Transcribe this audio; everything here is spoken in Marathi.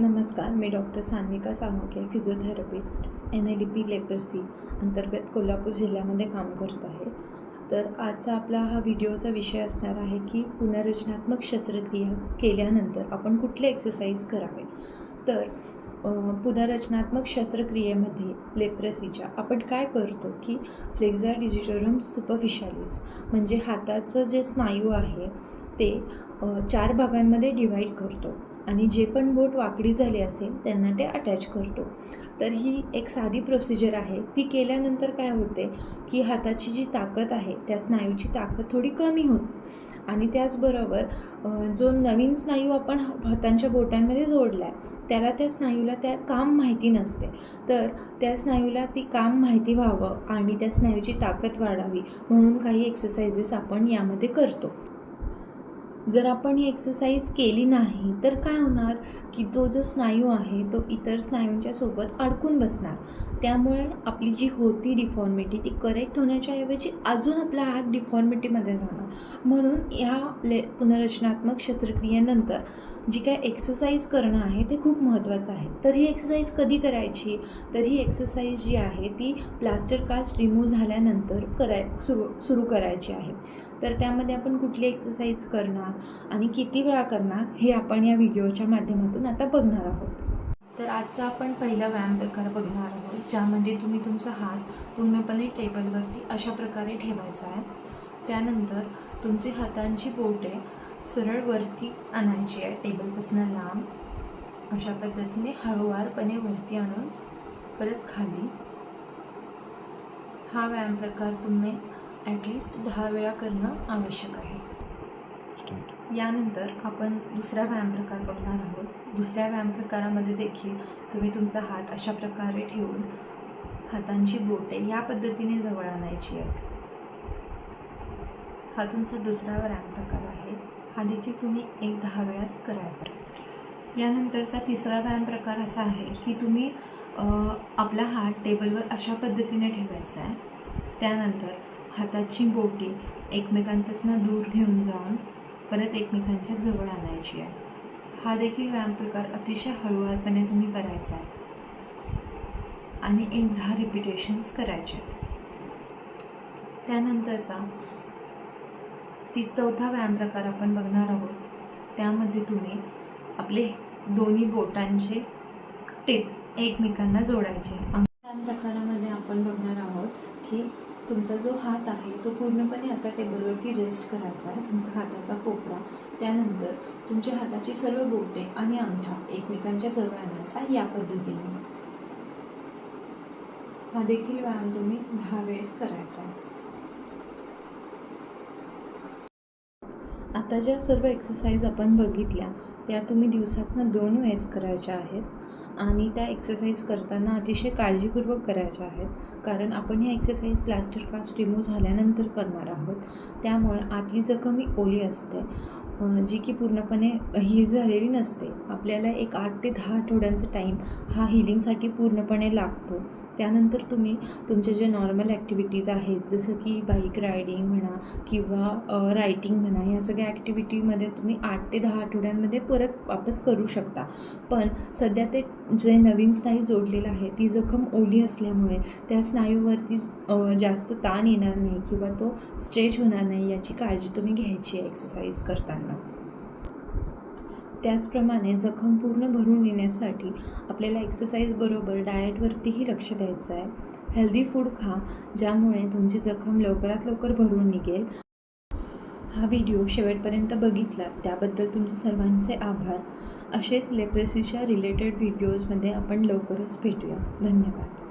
नमस्कार मी doctor Sanvika Salunkhe physiotherapist N L E P leprosy अंतर्गत कोल्हापूर जिल्ह्यामध्ये काम करत आहे. तर आजचा आपला हा व्हिडिओचा विषय असणार आहे की पुनर्रचनात्मक शस्त्रक्रिया केल्यानंतर आपण कुठले एक्सरसाइज करावे? तर पुनर्रचनात्मक शस्त्रक्रियेमध्ये लेप्रसीच्या आपण काय करतो की फ्लेक्झा डिजिटोरम सुपरफिशालिस म्हणजे हाताचं जे स्नायू आहे ते चार भागांमध्ये डिवाईड करतो. आणि जे पण बोट वाकडी झाली असेल त्यांना ते अटॅच करतो. तर ही एक साधी प्रोसिजर आहे. ती केल्यानंतर काय होते की हाताची जी ताकद आहे त्या स्नायूची ताकद थोडी कमी होते. आणि त्याचबरोबर जो नवीन स्नायू आपण हातांच्या बोटांमध्ये जोडला आहे त्याला त्या स्नायूला त्या काम माहिती नसते. तर त्या स्नायूला ती काम माहिती व्हावं आणि त्या स्नायूची ताकद वाढावी म्हणून काही एक्सरसाइजेस आपण यामध्ये करतो. जर आपण ही एक्सरसाइज केली नाही तर काय होणार की तो जो स्नायू आहे तो इतर स्नायूंच्या सोबत अडकून बसणार. त्यामुळे आपली जी होती डिफॉर्मिटी ती करेक्ट होण्याच्या ऐवजी अजून आपला हात डिफॉर्मिटीमध्ये जाणार. म्हणून ह्या ले पुनर्रचनात्मक शस्त्रक्रियेनंतर जी काय एक्सरसाइज करणं आहे ते खूप महत्त्वाचं आहे. तर ही एक्सरसाइज कधी करायची? तर ही एक्सरसाइज जी आहे ती प्लास्टर कास्ट रिमूव्ह झाल्यानंतर कराय सुरू सुरू करायची आहे. तर त्यामध्ये आपण कुठली एक्सरसाइज करणार? आणि किती वेळा करणार हे आपण या व्हिडिओच्या माध्यमातून आता बघणार आहोत. तर आजचा आपण पहिला व्यायाम प्रकार बघणार आहोत ज्यामध्ये तुम्ही तुमचा हात पूर्णपणे टेबलवरती अशा प्रकारे ठेवायचा आहे. त्यानंतर तुमची हातांची बोटे सरळ वरती आणायची आहे टेबलपासून लांब. अशा पद्धतीने हळूवारपणे वरती आणून परत खाली. हा व्यायाम प्रकार तुम्ही ॲटलिस्ट दहा वेळा करणं आवश्यक आहे. यानंतर आपण दुसरा व्यायाम प्रकार बघणार आहोत. दुसऱ्या व्यायाम प्रकारामध्ये देखील तुम्ही तुमचा हात अशा प्रकारे ठेवून हातांची बोटे या पद्धतीने जवळ आणायची आहेत. हा तुमचा दुसरा व्यायाम प्रकार आहे. हा देखील तुम्ही एक दहा वेळाच करायचा. यानंतरचा तिसरा व्यायाम प्रकार असा आहे की तुम्ही आपला हात टेबलवर अशा पद्धतीने ठेवायचा आहे. त्यानंतर हाताची बोटी एकमेकांपासून दूर घेऊन जाऊन परत एकमेकांच्या जवळ आणायची आहे. हा देखील व्यायाम प्रकार अतिशय हळूवारपणे तुम्ही करायचा आहे. आणि एक दहा रिपिटेशन्स करायचे आहेत त्यानंतरचा ती चौथा व्यायाम प्रकार आपण बघणार आहोत. त्यामध्ये तुम्ही आपले दोन्ही बोटांचे टेप एकमेकांना जोडायचे व्यायाम प्रकारामध्ये आपण बघणार आहोत की तुमचा जो हात आहे तो पूर्णपणे असा टेबलवरती रेस्ट करायचा आहे. तुमचा हाताचा कोपरा. त्यानंतर तुमच्या हाताची सर्व बोटे आणि अंगठा एकमेकांच्या जवळ आणायचा या पद्धतीने. हा देखील व्यायाम तुम्ही दहा वेळेस करायचा आता ज्या सर्व एक्सरसाइज आपण बघितल्या त्या तुम्ही दिवसातनं दोन वेळेस करायच्या आहेत. आणि त्या एक्सरसाइज करताना अतिशय काळजीपूर्वक करायच्या आहेत. कारण आपण ह्या एक्सरसाइज प्लास्टर कास्ट रिमूव्ह झाल्यानंतर करणार आहोत. त्यामुळे आतली जखम ही ओली असते. जी की पूर्णपणे हील झालेली नसते. आपल्याला एक आठ ते दहा आठवड्यांचा टाईम हा हिलिंगसाठी पूर्णपणे लागतो. त्यानंतर तुम्ही तुमचे जे नॉर्मल ॲक्टिव्हिटीज आहेत जसं की बाईक रायडिंग म्हणा किंवा रायटिंग म्हणा ह्या सगळ्या ॲक्टिव्हिटीमध्ये तुम्ही आठ ते दहा आठवड्यांमध्ये परत वापस करू शकता. पण सध्या ते जे नवीन स्नायू जोडलेलं आहे ती जखम ओली असल्यामुळे त्या स्नायूवरती जास्त ताण येणार नाही किंवा तो स्ट्रेच होणार नाही याची काळजी तुम्ही घ्यायची आहे एक्सरसाइज करताना. त्याचप्रमाणे जखम पूर्ण भरून येण्यासाठी आपल्याला एक्सरसाईजबरोबर डाएटवरतीही लक्ष द्यायचं आहे. हेल्दी फूड खा ज्यामुळे तुमची जखम लवकरात लवकर भरून निघेल. हा व्हिडिओ शेवटपर्यंत बघितला त्याबद्दल तुमचे सर्वांचे आभार. असेच लेप्रेसीच्या रिलेटेड व्हिडिओजमध्ये आपण लवकरच भेटूया. धन्यवाद.